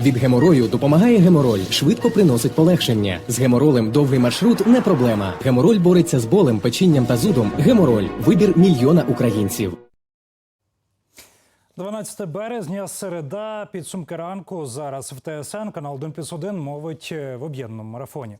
Від геморою допомагає гемороль, швидко приносить полегшення. З геморолем довгий маршрут не проблема. Гемороль бореться з болем, печінням та зудом. Гемороль вибір мільйона українців. 12 березня, середа, підсумки ранку. Зараз в ТСН канал 1 плюс 1 мовить е, в об'єднаному марафоні.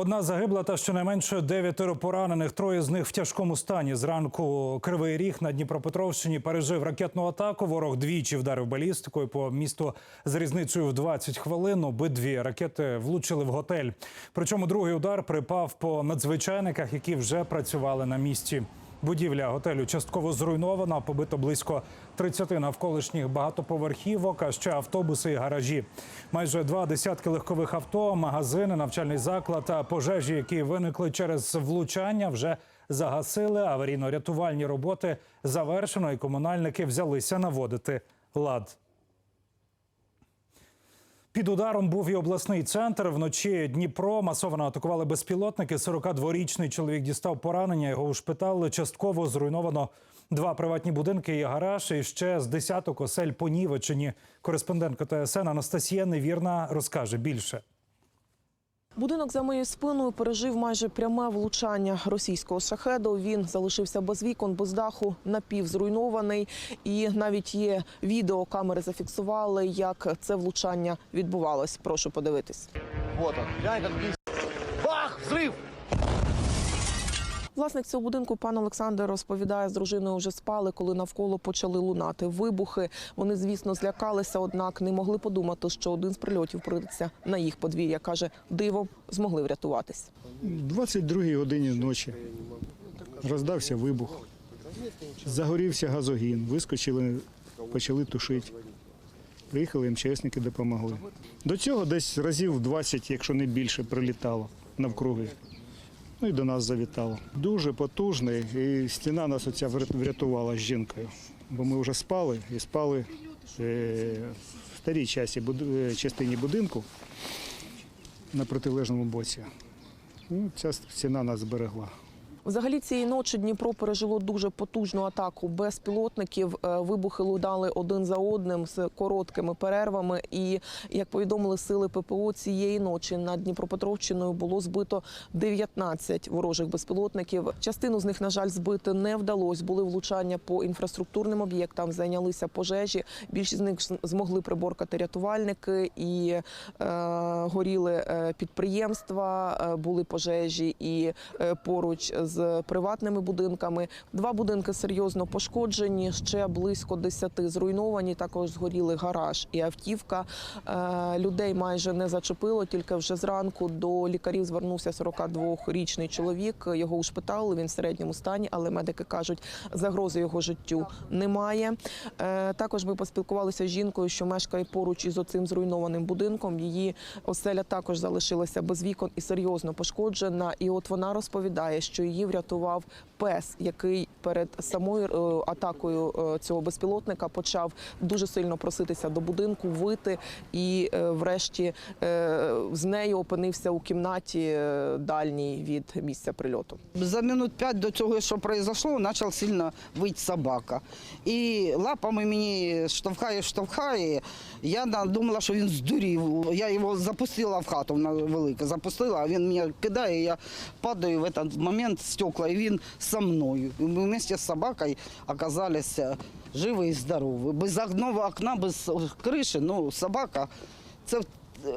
Одна загибла та щонайменше дев'ятеро поранених. Троє з них в тяжкому стані. Зранку Кривий Ріг на Дніпропетровщині пережив ракетну атаку. Ворог двічі вдарив балістикою по місту з різницею в 20 хвилин. Обидві ракети влучили в готель. Причому другий удар припав по надзвичайниках, які вже працювали на місці. Будівля готелю частково зруйнована, побито близько 30 навколишніх багатоповерхівок, а ще автобуси і гаражі. Майже два десятки легкових авто, магазини, навчальний заклад та пожежі, які виникли через влучання, вже загасили. Аварійно-рятувальні роботи завершено, і комунальники взялися наводити лад. Під ударом був і обласний центр. Вночі Дніпро масово атакували безпілотники. 42-річний чоловік дістав поранення. Його ушпитали. Частково зруйновано два приватні будинки і гараж. І ще з десяток осель понівечені. Кореспондентка ТСН Анастасія Невірна розкаже більше. Будинок за моєю спиною пережив майже пряме влучання російського шахеду. Він залишився без вікон, без даху, напівзруйнований. І навіть є відео, камери зафіксували, як це влучання відбувалось. Прошу подивитись. Вот он. Бах! Взрыв! Власник цього будинку, пан Олександр, розповідає, з дружиною вже спали, коли навколо почали лунати вибухи. Вони, звісно, злякалися, однак не могли подумати, що один з прильотів прийдеться на їх подвір'я. Каже, дивом змогли врятуватись. 22 годині ночі роздався вибух, загорівся газогін, вискочили, почали тушити. Приїхали МЧСники, допомогли. До цього десь разів 20, якщо не більше, прилітало навкруги. Ну і до нас завітало. Дуже потужний, і стіна нас оця врят- врятувала з жінкою. Бо ми вже спали і спали е, в старій е, частині будинку на протилежному боці. Ну, ця стіна нас зберегла. Взагалі цієї ночі Дніпро пережило дуже потужну атаку безпілотників. Е, Вибухи лунали один за одним з короткими перервами. І як повідомили сили ППО, цієї ночі над Дніпропетровщиною було збито 19 ворожих безпілотників. Частину з них, на жаль, збити не вдалось. Були влучання по інфраструктурним об'єктам, зайнялися пожежі. Більшість з них змогли приборкати рятувальники і е, горіли е, підприємства, е, були пожежі і поруч з приватними будинками. Два будинки серйозно пошкоджені, ще близько 10 зруйновані. Також згоріли гараж і автівка. Е, Людей майже не зачепило. Тільки вже зранку до лікарів звернувся 42-річний чоловік. Його ушпитали. Він в середньому стані, але медики кажуть, загрози його життю немає. Е, Також ми поспілкувалися з жінкою, що мешкає поруч із оцим зруйнованим будинком. Її оселя також залишилася без вікон і серйозно пошкоджена. І от вона розповідає, що її врятував пес, який перед самою е, атакою е, цього безпілотника почав дуже сильно проситися до будинку, вити, і е, врешті з нею опинився у кімнаті дальній від місця прильоту. За минут п'ять до цього, що произошло, почав сильно вити собака. І лапами мені штовхає, штовхає. Я думала, що він здурів. Я його запустила в хату на велике, запустила, а він мене кидає, я падаю в цей момент стекла, і він со мною. І ми вместе з собакою оказалися живі і здорові. Без одного окна, без криші, ну, собака – це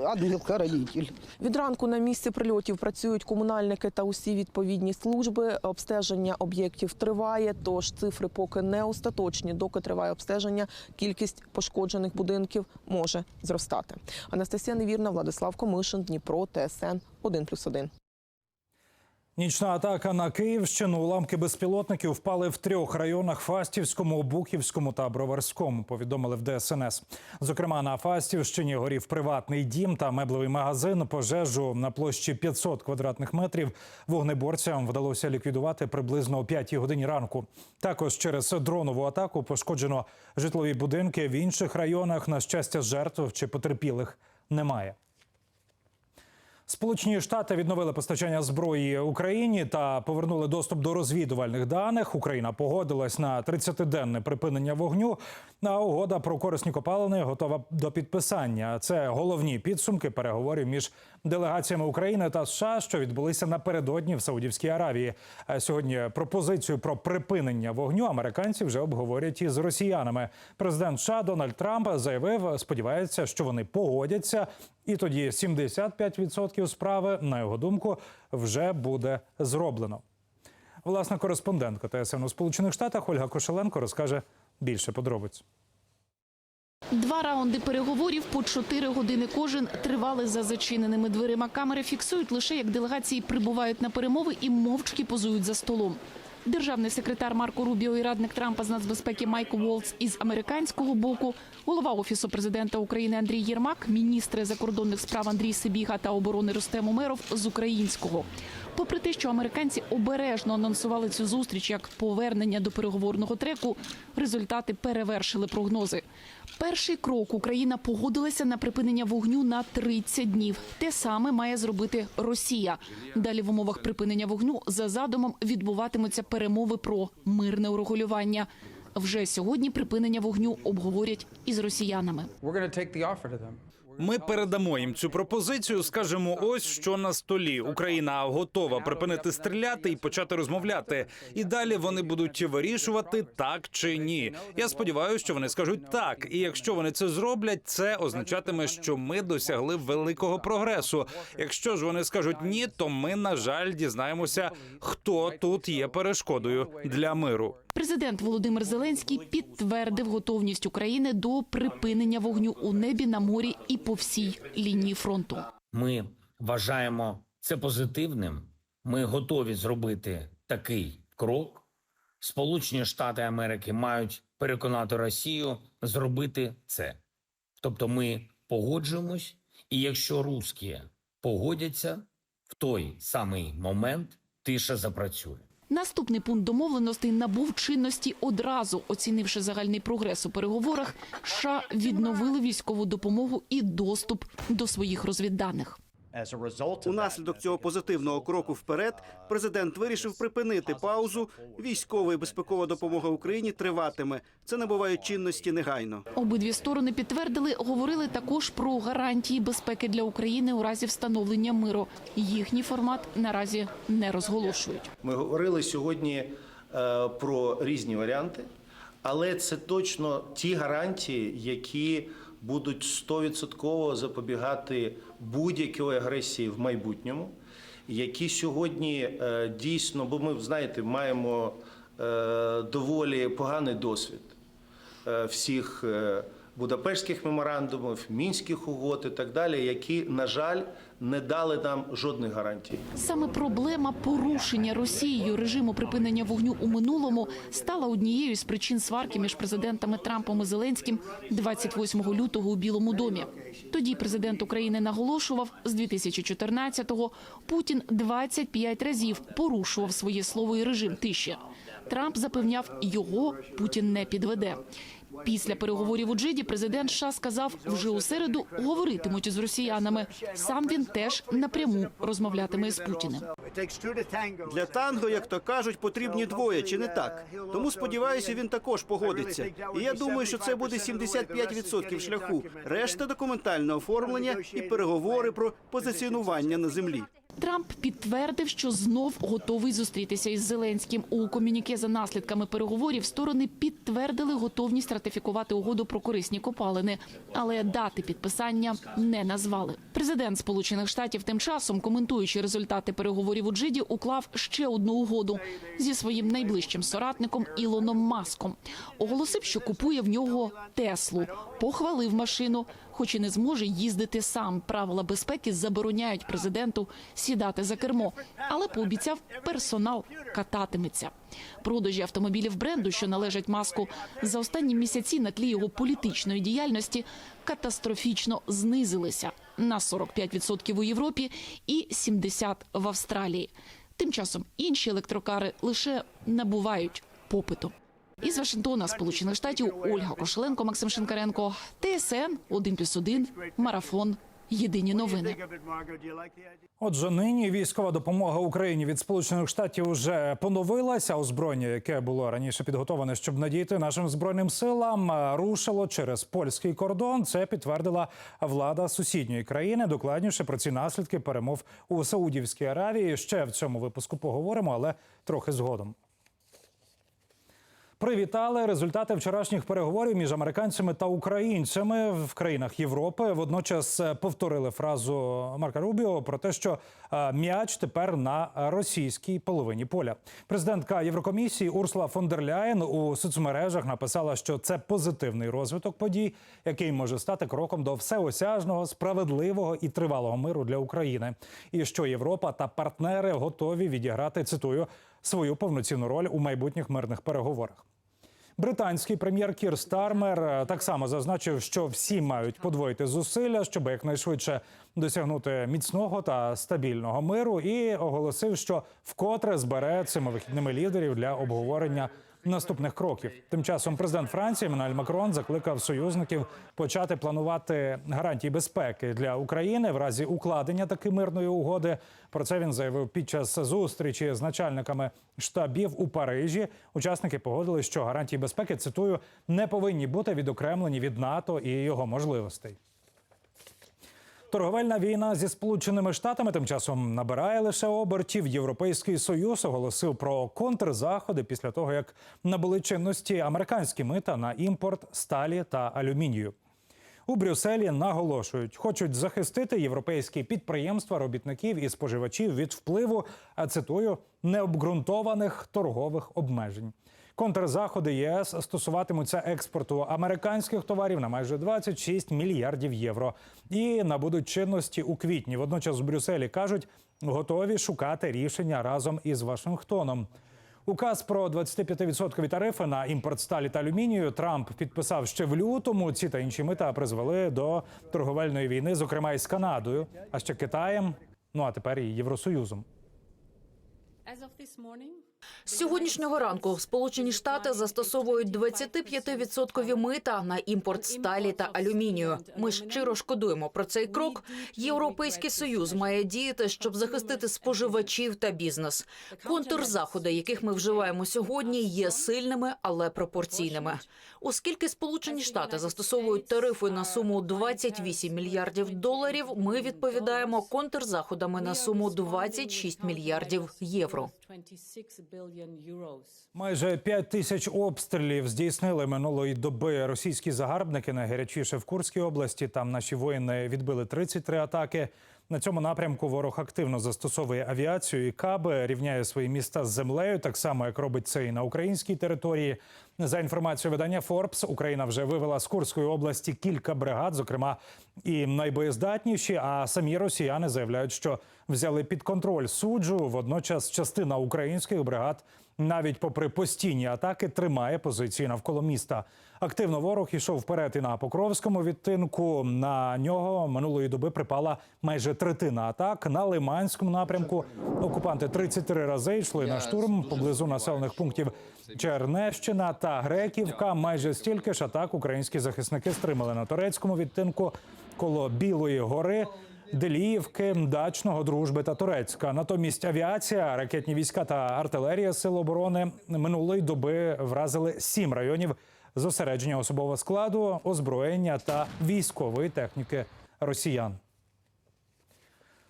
ангел-хоронитель. Від ранку на місці прильотів працюють комунальники та усі відповідні служби. Обстеження об'єктів триває, тож цифри поки не остаточні. Доки триває обстеження, кількість пошкоджених будинків може зростати. Анастасія Невірна, Владислав Комишин, Дніпро, ТСН 1+,1. Нічна атака на Київщину. Уламки безпілотників впали в трьох районах: Фастівському, Обухівському та Броварському. Повідомили в ДСНС. Зокрема, на Фастівщині горів приватний дім та меблевий магазин. Пожежу на площі 500 квадратних метрів. Вогнеборцям вдалося ліквідувати приблизно о 5 годині ранку. Також через дронову атаку пошкоджено житлові будинки в інших районах. На щастя, жертв чи потерпілих немає. Сполучені Штати відновили постачання зброї Україні та повернули доступ до розвідувальних даних. Україна погодилась на 30-денне припинення вогню. А угода про корисні копалини готова до підписання. Це головні підсумки переговорів між делегаціями України та США, що відбулися напередодні в Саудівській Аравії. Сьогодні пропозицію про припинення вогню американці вже обговорять із росіянами. Президент США Дональд Трамп заявив, сподівається, що вони погодяться, і тоді 75% справи, на його думку, вже буде зроблено. Власна кореспондентка ТСН у Сполучених Штатах Ольга Кошеленко розкаже більше подробиць. Два раунди переговорів по чотири години кожен тривали за зачиненими дверима. Камери фіксують лише як делегації прибувають на перемови і мовчки позують за столом. Державний секретар Марко Рубіо і радник Трампа з нацбезпеки Майк Волц із американського боку, голова офісу президента України Андрій Єрмак, міністри закордонних справ Андрій Сибіга та оборони Рустем Умеров з українського. Попри те, що американці обережно анонсували цю зустріч як повернення до переговорного треку, результати перевершили прогнози. Перший крок Україна погодилася на припинення вогню на 30 днів. Те саме має зробити Росія. Далі в умовах припинення вогню за задумом відбуватимуться перемови про мирне урегулювання. Вже сьогодні припинення вогню обговорять із росіянами. Ми передамо їм цю пропозицію. Скажемо, ось що на столі. Україна готова припинити стріляти і почати розмовляти. І далі вони будуть вирішувати так чи ні. Я сподіваюся, що вони скажуть так. І якщо вони це зроблять, це означатиме, що ми досягли великого прогресу. Якщо ж вони скажуть ні, то ми на жаль дізнаємося, хто тут є перешкодою для миру. Президент Володимир Зеленський підтвердив готовність України до припинення вогню у небі, на морі і по всій лінії фронту. Ми вважаємо це позитивним. Ми готові зробити такий крок. Сполучені Штати Америки мають переконати Росію зробити це. Тобто, ми погоджуємось, і якщо русські погодяться, в той самий момент тиша запрацює. Наступний пункт домовленостей набув чинності одразу, оцінивши загальний прогрес у переговорах. США відновили військову допомогу і доступ до своїх розвідданих. Унаслідок цього позитивного кроку вперед президент вирішив припинити паузу. Військова і безпекова допомога Україні триватиме. Це набуває чинності негайно. Обидві сторони підтвердили, говорили також про гарантії безпеки для України у разі встановлення миру. Їхній формат наразі не розголошують. Ми говорили сьогодні е, про різні варіанти, але це точно ті гарантії, які будуть 100% запобігати будь-якій агресії в майбутньому, які сьогодні е, дійсно, бо ми знаєте, маємо е, доволі поганий досвід е, всіх Будапештських меморандумів, мінських угод і так далі, які, на жаль, не дали нам жодних гарантій. Саме проблема порушення Росією режиму припинення вогню у минулому стала однією з причин сварки між президентами Трампом і Зеленським 28 лютого у Білому домі. Тоді президент України наголошував, з 2014-го Путін 25 разів порушував своє слово і режим тиші. Трамп запевняв, його Путін не підведе. Після переговорів у Джиді президент США сказав, вже у середу говоритимуть із росіянами. Сам він теж напряму розмовлятиме з Путіним. Для танго, як то кажуть, потрібні двоє, чи не так? Тому сподіваюся, він також погодиться. І я думаю, що це буде 75% шляху. Решта документальне оформлення і переговори про позиціонування на землі. Трамп підтвердив, що знов готовий зустрітися із Зеленським. У комюніке за наслідками переговорів сторони підтвердили готовність ратифікувати угоду про корисні копалини, але дати підписання не назвали. Президент Сполучених Штатів тим часом, коментуючи результати переговорів у Джиді, уклав ще одну угоду зі своїм найближчим соратником Ілоном Маском. Оголосив, що купує в нього Теслу, похвалив машину, хоч і не зможе їздити сам. Правила безпеки забороняють президенту сідати за кермо, але пообіцяв, персонал кататиметься. Продажі автомобілів бренду, що належать маску, за останні місяці на тлі його політичної діяльності катастрофічно знизилися на 45% у Європі і 70% в Австралії. Тим часом інші електрокари лише набувають попиту. Із Вашингтона, Сполучених Штатів, Ольга Кошеленко, Максим Шинкаренко, ТСН 1+,1, Марафон. Єдині новини. Отже, нині військова допомога Україні від Сполучених Штатів вже поновилася. Озброєння, яке було раніше підготоване, щоб надійти нашим збройним силам, е, рушило через польський кордон. Це підтвердила влада сусідньої країни. Докладніше про ці наслідки перемов у Саудівській Аравії. Ще в цьому випуску поговоримо, але трохи згодом. Привітали результати вчорашніх переговорів між американцями та українцями в країнах Європи. Водночас е, повторили фразу Марка Рубіо про те, що е, м'яч тепер на російській половині поля. Президентка Єврокомісії Урсула фон дер Ляєн у соцмережах написала, що це позитивний розвиток подій, який може стати кроком до всеосяжного, справедливого і тривалого миру для України, і що Європа та партнери готові відіграти цитую свою повноцінну роль у майбутніх мирних переговорах. Британський прем'єр Кір Стармер е, так само зазначив, що всі мають подвоїти зусилля, щоб якнайшвидше досягнути міцного та стабільного миру, і оголосив, що вкотре збере цими вихідними лідерів для обговорення наступних кроків. Тим часом президент Франції Еммануель Макрон закликав союзників почати планувати гарантії безпеки для України в разі укладення таки мирної угоди. Про це він заявив під час зустрічі з начальниками штабів у Парижі. Учасники погодили, що гарантії безпеки цитую не повинні бути відокремлені від НАТО і його можливостей. Торговельна війна зі сполученими штатами тим часом набирає лише обертів. Європейський союз оголосив про контрзаходи після того, як набули чинності американські мита на імпорт сталі та алюмінію. У Брюсселі наголошують, хочуть захистити європейські підприємства, робітників і споживачів від впливу, а цитую, необґрунтованих торгових обмежень. Контрзаходи ЄС стосуватимуться експорту американських товарів на майже 26 мільярдів євро і набудуть чинності у квітні. Водночас в Брюсселі кажуть, готові шукати рішення разом із Вашингтоном. Указ про 25% тарифи на імпорт сталі та алюмінію Трамп підписав ще в лютому. Ці та інші мита призвели до торговельної війни, зокрема із Канадою, а ще Китаєм. Ну а тепер і Євросоюзом. З сьогоднішнього ранку Сполучені Штати застосовують 25% мита на імпорт сталі та алюмінію. Ми щиро шкодуємо про цей крок. Європейський союз має діяти, щоб захистити споживачів та бізнес. Контрзаходи, яких ми вживаємо сьогодні, є сильними, але пропорційними. Оскільки Сполучені Штати застосовують тарифи на суму 28 мільярдів доларів, ми відповідаємо контрзаходами на суму 26 мільярдів євро. Майже 5 тисяч обстрілів здійснили минулої доби російські загарбники найгарячіше в Курській області. Там наші воїни відбили 33 атаки. На цьому напрямку ворог активно застосовує авіацію і каби, рівняє свої міста з землею, так само як робить це і на українській території. За інформацією видання Forbes, Україна вже вивела з Курської області кілька бригад, зокрема і найбоєздатніші. А самі росіяни заявляють, що взяли під контроль суджу. Водночас, частина українських бригад, навіть попри постійні атаки, тримає позиції навколо міста. Активно ворог ішов вперед і на Покровському відтинку. На нього минулої доби припала майже третина атак. На Лиманському напрямку окупанти 33 рази йшли на штурм поблизу населених пунктів Чернещина та Греківка. Майже стільки ж атак українські захисники стримали на турецькому відтинку коло Білої гори. Деліївки, Дачного, Дружби та Турецька. Натомість авіація, ракетні війська та артилерія Сил оборони минулої доби вразили сім районів зосередження особового складу, озброєння та військової техніки росіян.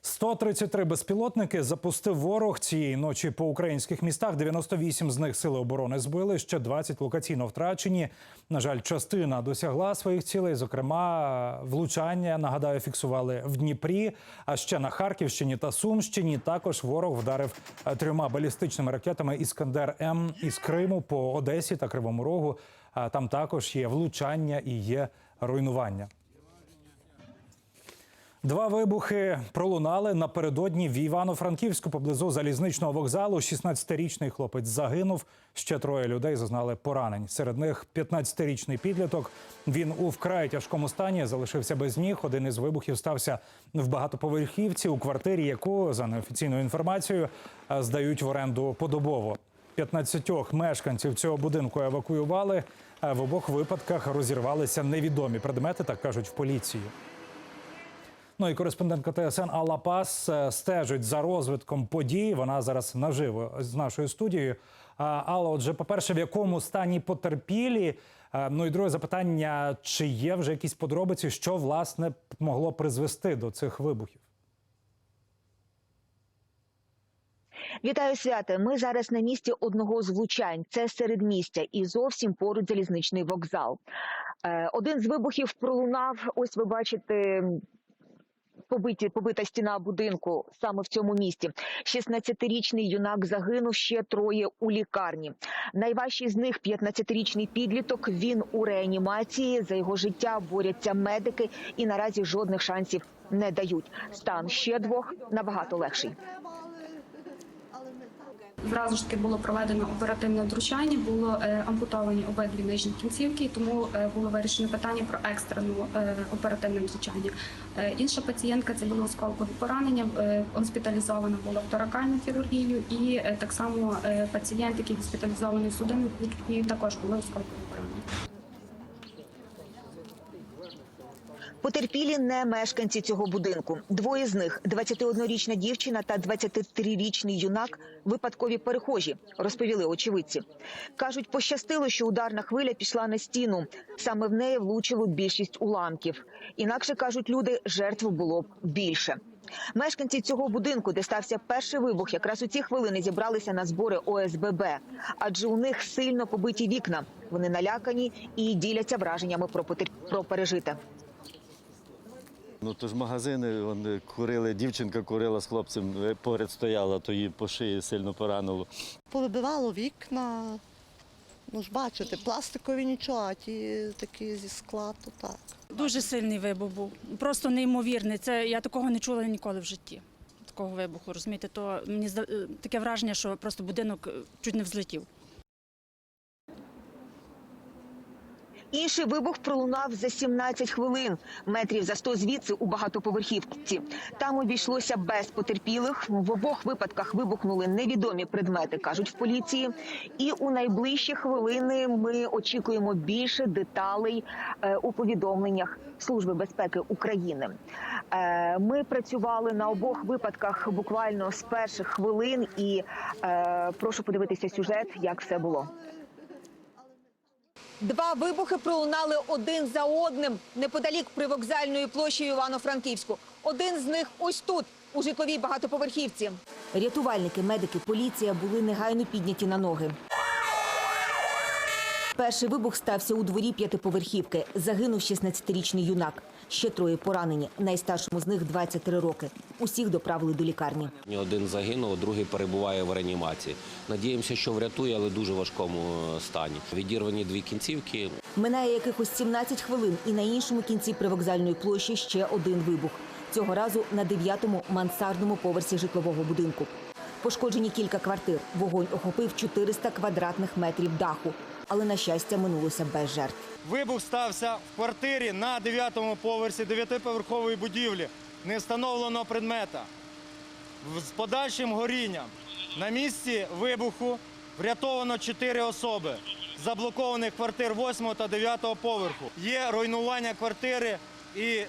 133 безпілотники запустив ворог цієї ночі по українських містах. 98 з них сили оборони збили. Ще 20 локаційно втрачені. На жаль, частина досягла своїх цілей. Зокрема, влучання нагадаю, фіксували в Дніпрі. А ще на Харківщині та Сумщині також ворог вдарив е, трьома балістичними ракетами Іскандер М із Криму по Одесі та Кривому Рогу. А Там також є влучання і є руйнування. Два вибухи пролунали напередодні в Івано-Франківську поблизу залізничного вокзалу. 16-річний хлопець загинув. Ще троє людей зазнали поранень. Серед них 15-річний підліток. Він у вкрай тяжкому стані залишився без ніг. Один із вибухів стався в багатоповерхівці у квартирі, яку за неофіційною інформацією е, здають в оренду подобово. 15 мешканців цього будинку евакуювали. А в обох випадках розірвалися невідомі предмети, так кажуть в поліції. Ну і кореспондентка ТСН Алла Пас е, стежить за розвитком подій. Вона зараз наживо з нашою студією. Алла, отже, по-перше, в якому стані потерпілі? Е, Ну і друге запитання: чи є вже якісь подробиці, що власне могло призвести до цих вибухів? Вітаю свята. Ми зараз на місці одного з влучань. Це середмістя і зовсім поруч залізничний вокзал. Е, Один з вибухів пролунав. Ось ви бачите. Побиті, побита стіна будинку саме в цьому місті. 16-річний юнак загинув, ще троє у лікарні. Найважчий з них 15-річний підліток. Він у реанімації. За його життя борються медики і наразі жодних шансів не дають. Стан ще двох набагато легший. Зразу ж таки було проведено оперативне втручання, було е, ампутовані обидві нижні кінцівки, тому е, було вирішено питання про екстрену е, оперативне втручання. Інша пацієнтка це було осколкове поранення, госпіталізована була в торакальну хірургію, і так само пацієнт, який госпіталізований в також були осколкові поранення. Потерпілі не мешканці цього будинку. Двоє з них 21-річна дівчина та 23-річний юнак випадкові перехожі, розповіли очевидці. Кажуть, пощастило, що ударна хвиля пішла на стіну. Саме в неї влучило більшість уламків. Інакше кажуть люди, жертв було б більше. Мешканці цього будинку, де стався перший вибух, якраз у ці хвилини зібралися на збори ОСББ, адже у них сильно побиті вікна. Вони налякані і діляться враженнями про потер... про пережите. Ну то ж магазини вони курили, дівчинка курила з хлопцем, е, поряд стояла, то її по шиї сильно поранило. Повибивало вікна. Ну ж бачите, пластикові нічого, а ті такі зі скла, то так. Дуже сильний вибух був. Просто неймовірний. Це я такого не чула ніколи в житті. Такого вибуху, розумієте, то мені е, таке враження, що просто будинок е, чуть не взлетів. Інший вибух пролунав за 17 хвилин, метрів за 100 звідси у багатоповерхівці. Там обійшлося без потерпілих. В обох випадках вибухнули невідомі предмети, кажуть в поліції. І у найближчі хвилини ми очікуємо більше деталей е, у повідомленнях Служби безпеки України. Е, Ми працювали на обох випадках буквально з перших хвилин, і е, прошу подивитися сюжет, як все було. Два вибухи пролунали один за одним неподалік привокзальної площі Івано-Франківську. Один з них ось тут, у житловій багатоповерхівці. Рятувальники, медики, поліція були негайно підняті на ноги. Перший вибух стався у дворі п'ятиповерхівки. Загинув 16-річний юнак. Ще троє поранені. Найстаршому з них 23 роки. Усіх доправили до лікарні. Один загинув, другий перебуває в реанімації. Надіємося, що врятує, але дуже важкому е, стані. Відірвані дві кінцівки. Минає якихось 17 хвилин, і на іншому кінці привокзальної площі ще один вибух. Цього разу на дев'ятому мансардному поверсі житлового будинку. Пошкоджені кілька квартир. Вогонь охопив 400 квадратних метрів даху. Але, на щастя, минулося без жертв. Вибух стався в квартирі на 9-му поверсі 9-поверхової будівлі невстановленого предмета з подальшим горінням. На місці вибуху врятовано 4 особи заблокованих квартир 8 та 9 поверху. Є руйнування квартири і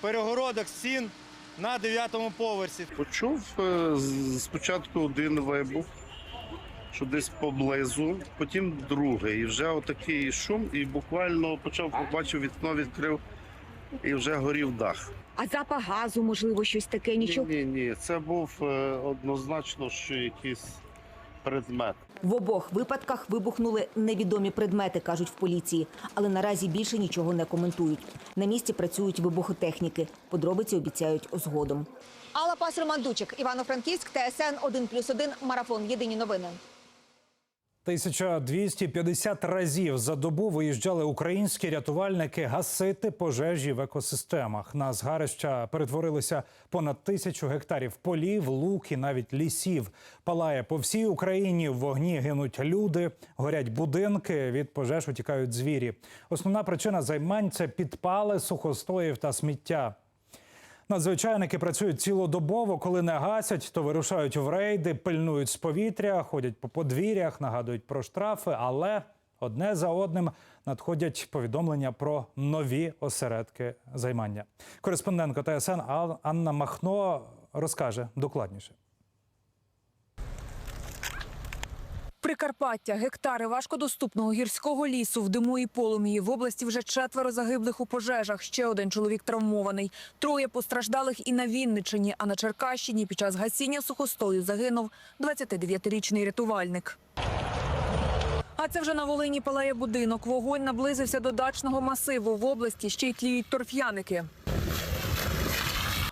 перегородок стін на 9-му поверсі. Почув е, спочатку один вибух, що десь поблизу, потім другий. І вже отакий шум, і буквально почав побачив вікно, відкрив і вже горів дах. А запах газу, можливо, щось таке, нічого. Ні, ні, це був е, однозначно, що якийсь предмет. В обох випадках вибухнули невідомі предмети, кажуть в поліції, але наразі більше нічого не коментують. На місці працюють вибухотехніки. Подробиці обіцяють згодом. Алла Пас Роман Дучик, Івано-Франківськ, ТСН 1+,1, Марафон. Єдині новини. 1250 разів за добу виїжджали українські рятувальники гасити пожежі в екосистемах. На згарища перетворилися понад тисячу гектарів полів, лук і навіть лісів. Палає по всій Україні. В вогні гинуть люди, горять будинки. Від пожеж утікають звірі. Основна причина займань це підпали сухостоїв та сміття. Надзвичайники працюють цілодобово. Коли не гасять, то вирушають в рейди, пильнують з повітря, ходять по подвір'ях, нагадують про штрафи. Але Одне за одним надходять повідомлення про нові осередки займання. Кореспондентка ТСН Анна Махно розкаже докладніше. Прикарпаття, гектари важкодоступного гірського лісу в диму і полум'ї. В області вже четверо загиблих у пожежах. Ще один чоловік травмований. Троє постраждалих і на Вінниччині, а на Черкащині під час гасіння сухостою загинув 29-річний рятувальник. А це вже на Волині палає будинок. Вогонь наблизився до дачного масиву. В області ще й тліють торф'яники.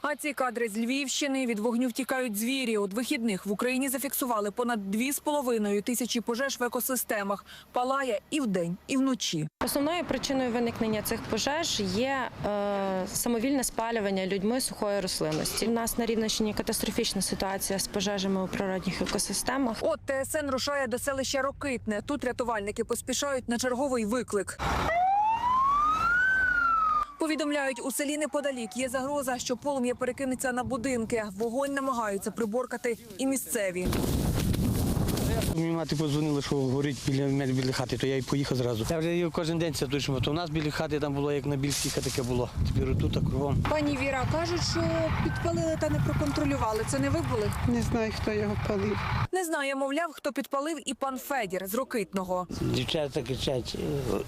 А ці кадри з Львівщини від вогню втікають звірі. От вихідних в Україні зафіксували понад 2,5 тисячі пожеж в екосистемах. Палає і вдень, і вночі. Основною причиною виникнення цих пожеж є е, самовільне спалювання людьми сухої рослинності. У нас на Рівненщині катастрофічна ситуація з пожежами у природних екосистемах. От ТСН рушає до селища Рокитне. Тут рятувальники поспішають на черговий виклик. Повідомляють, у селі неподалік є загроза, що полум'я перекинеться на будинки. Вогонь намагаються приборкати і місцеві. Мені мати подзвонила, що горить біля мене біля хати, то я й поїхав зразу. Я вже кожен день це точно. То у нас біля хати там було як на більській таке було. Тепер тут так кругом. Пані Віра кажуть, що підпалили та не проконтролювали. Це не ви були? Не знаю, хто його палив. Не знає, мовляв, хто підпалив і пан Федір з Рокитного. Дівчата кричать, «Е,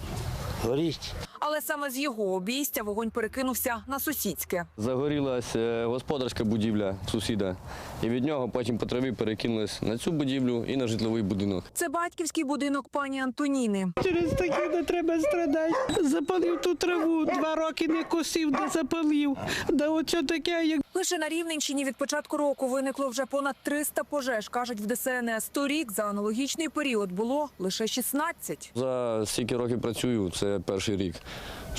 горіть. Але саме з його обійстя вогонь перекинувся на сусідське. Загорілася е, господарська будівля сусіда, і від нього потім по траві перекинулась на цю будівлю і на житловий будинок. Це батьківський будинок пані Антоніни. Через таке не треба страдати. Запалив ту траву, два роки не косив, не запалив. Да оце таке, як Лише на Рівненщині від початку року виникло вже понад 300 пожеж, кажуть в ДСНС. Торік за аналогічний період було лише 16. За стільки років працюю, це перший рік.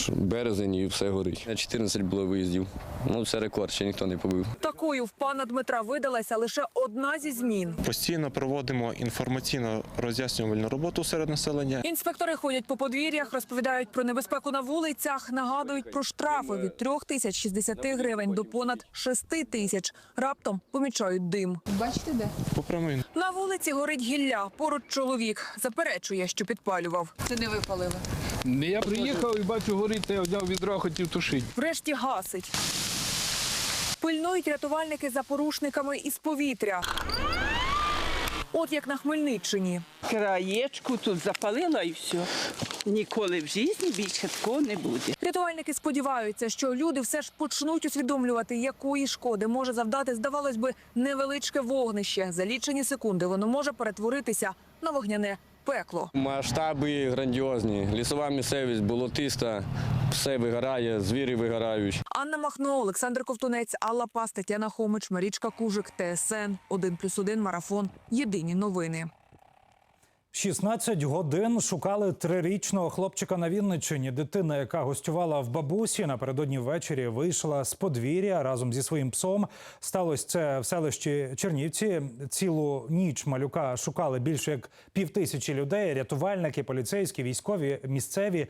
Березень і все горить. 14 було виїздів. Ну це рекорд, ще ніхто не побив. Такою в пана Дмитра видалася лише одна зі змін. Постійно проводимо інформаційно роз'яснювальну роботу серед населення. Інспектори ходять по подвір'ях, розповідають про небезпеку на вулицях, нагадують про штрафи від 3 тисяч 60 гривень до понад 6 тисяч. Раптом помічають дим. Бачите, де? По прямій. На вулиці горить гілля. Поруч чоловік заперечує, що підпалював. Це не випалили. Я приїхав і бачу горить, я взяв відро, хотів тушити. Врешті гасить. Пильнують рятувальники за порушниками із повітря. От як на Хмельниччині. Краєчку тут запалила і все. Ніколи в житті більше такого не буде. Рятувальники сподіваються, що люди все ж почнуть усвідомлювати, якої шкоди може завдати, здавалось би, невеличке вогнище. За лічені секунди воно може перетворитися на вогняне пекло. Масштаби грандіозні. Лісова місцевість, болотиста, все вигорає, звірі вигорають. Анна Махно, Олександр Ковтунець, Алла Пас, Тетяна Хомич, Марічка Кужик, ТСН 1+,1 Марафон. Єдині новини. 16 годин шукали трирічного хлопчика на Вінниччині. Дитина, яка гостювала в бабусі, напередодні ввечері вийшла з подвір'я разом зі своїм псом. Сталося це в селищі Чернівці. Цілу ніч малюка шукали більше як півтисячі людей. Рятувальники, поліцейські, військові, місцеві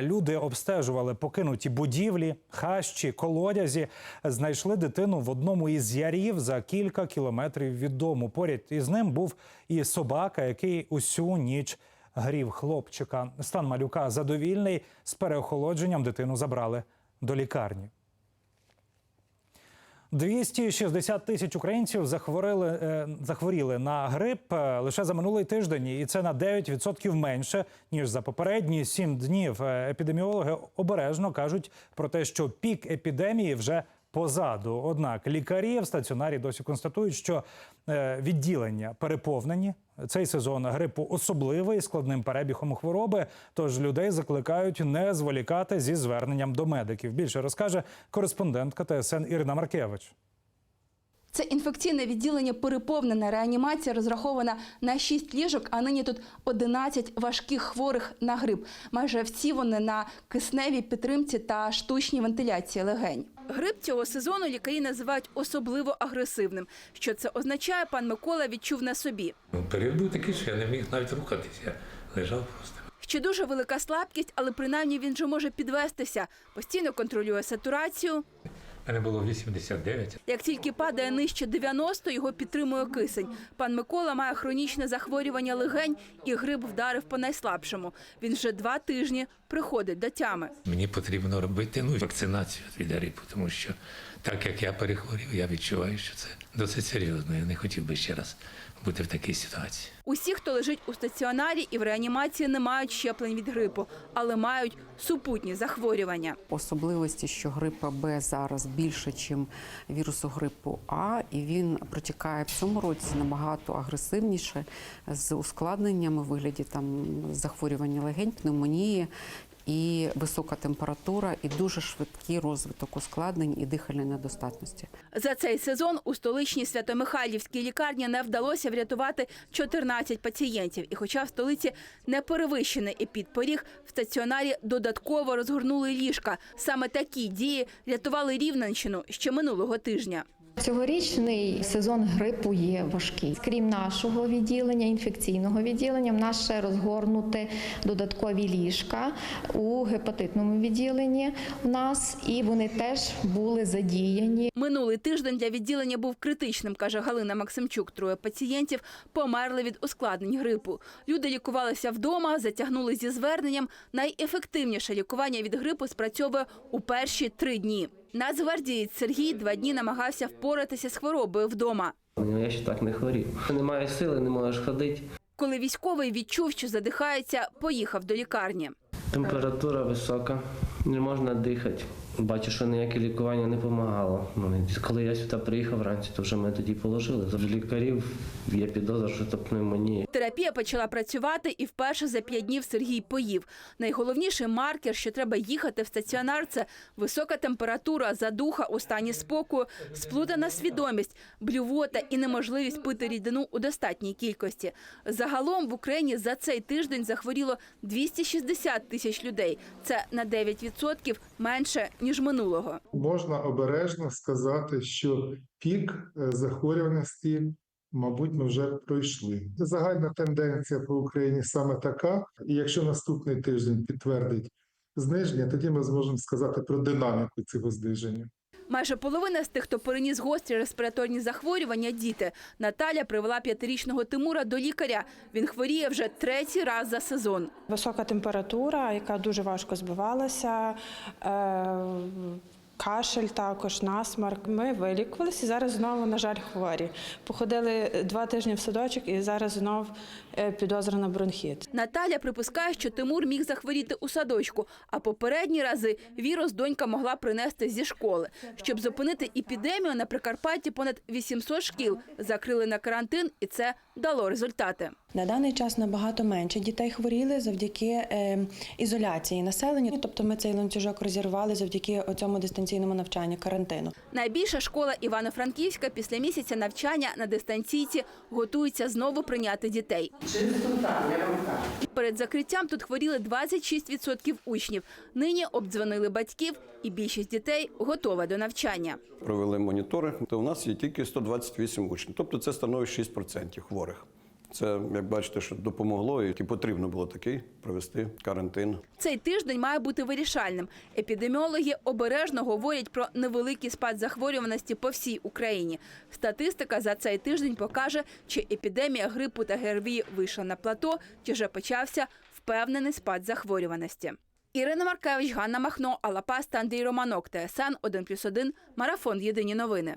люди обстежували покинуті будівлі, хащі, колодязі. Знайшли дитину в одному із ярів за кілька кілометрів від дому. Поряд із ним був і собака, який усю ніч грів хлопчика. Стан малюка задовільний. З переохолодженням дитину забрали до лікарні. 260 тисяч українців захворіли, е, захворіли на грип е, лише за минулий тиждень, і це на 9% менше ніж за попередні 7 днів. Е, Епідеміологи обережно кажуть про те, що пік епідемії вже позаду. Однак лікарі в стаціонарі досі констатують, що відділення переповнені. Цей сезон грипу особливий складним перебігом хвороби. Тож людей закликають не зволікати зі зверненням до медиків. Більше розкаже кореспондентка ТСН Ірина Маркевич. Це інфекційне відділення переповнена. Реанімація розрахована на 6 ліжок, а нині тут 11 важких хворих на грип. Майже всі вони на кисневій підтримці та штучній вентиляції легень. Грип цього сезону лікарі називають особливо агресивним. Що це означає, пан Микола відчув на собі. Період був такий, що я не міг навіть рухатися. Я лежав просто. Ще дуже велика слабкість, але принаймні він же може підвестися. Постійно контролює сатурацію. Мене було 89. Як тільки падає нижче 90, його підтримує кисень. Пан Микола має хронічне захворювання легень і гриб вдарив по найслабшому. Він вже два тижні приходить до тями. Мені потрібно робити ну, вакцинацію від грипу, тому що так як я перехворів, я відчуваю, що це досить серйозно. Я не хотів би ще раз бути в такій ситуації. Усі, хто лежить у стаціонарі і в реанімації, не мають щеплень від грипу, але мають супутні захворювання. Особливості, що грипа Б зараз більше, ніж вірусу грипу А, і він протікає в цьому році набагато агресивніше з ускладненнями у вигляді там захворювання легень, пневмонії. І висока температура, і дуже швидкий розвиток ускладнень і дихальної недостатності. За цей сезон у столичній Святомихайлівській лікарні не вдалося врятувати 14 пацієнтів. І хоча в столиці не перевищений епідпоріг, в стаціонарі додатково розгорнули ліжка. Саме такі дії рятували Рівненщину ще минулого тижня. Цьогорічний сезон грипу є важкий. Крім нашого відділення, інфекційного відділення, в нас ще розгорнуті додаткові ліжка у гепатитному відділенні в нас, і вони теж були задіяні. Минулий тиждень для відділення був критичним, каже Галина Максимчук. Троє пацієнтів померли від ускладнень грипу. Люди лікувалися вдома, затягнули зі зверненням. Найефективніше лікування від грипу спрацьовує у перші три дні. Нацгвардієць Сергій два дні намагався впоратися з хворобою вдома. Я ще так не хворів. Немає сили, не можеш ходити. Коли військовий відчув, що задихається, поїхав до лікарні. Температура висока, не можна дихати. Бачу, що ніяке лікування не допомагало. Ну, коли я сюди приїхав вранці, то вже мене тоді положили. За лікарів є підозра, що це пневмонія. Терапія почала працювати, і вперше за п'ять днів Сергій поїв. Найголовніший маркер, що треба їхати в стаціонар, це висока температура, задуха у стані спокою, сплутана свідомість, блювота і неможливість пити рідину у достатній кількості. Загалом в Україні за цей тиждень захворіло 260 тисяч людей. Це на 9% менше ніж минулого. Можна обережно сказати, що пік е, захворюваності, мабуть, ми вже пройшли. Загальна тенденція по Україні саме така. І якщо наступний тиждень підтвердить зниження, тоді ми зможемо сказати про динаміку цього зниження. Майже половина з тих, хто переніс гострі респіраторні захворювання, діти. Наталя привела п'ятирічного Тимура до лікаря. Він хворіє вже третій раз за сезон. Висока температура, яка дуже важко збивалася. Е- Кашель також, насмарк. Ми вилікувалися і зараз знову, на жаль, хворі. Походили два тижні в садочок і зараз знов е, підозра на бронхіт. Наталя припускає, що Тимур міг захворіти у садочку, а попередні рази вірус донька могла принести зі школи. Щоб зупинити епідемію, на Прикарпатті понад 800 шкіл закрили на карантин, і це дало результати. На даний час набагато менше дітей хворіли завдяки е, ізоляції населення. Тобто ми цей ланцюжок розірвали завдяки цьому дистанційному навчанню, карантину. Найбільша школа Івано-Франківська після місяця навчання на дистанційці готується знову прийняти дітей. Перед закриттям тут хворіли 26% учнів. Нині обдзвонили батьків, і більшість дітей готова до навчання. Провели моніторинг, то у нас є тільки 128 учнів, тобто це становить 6% хворих. Це, як бачите, що допомогло і потрібно було такий провести карантин. Цей тиждень має бути вирішальним. Епідеміологи обережно говорять про невеликий спад захворюваності по всій Україні. Статистика за цей тиждень покаже, чи епідемія грипу та ГРВІ вийшла на плато, чи вже почався впевнений спад захворюваності. Ірина Маркевич, Ганна Махно, Алапас та Андрій Романок. ТСН 1+,1, Марафон. Єдині новини.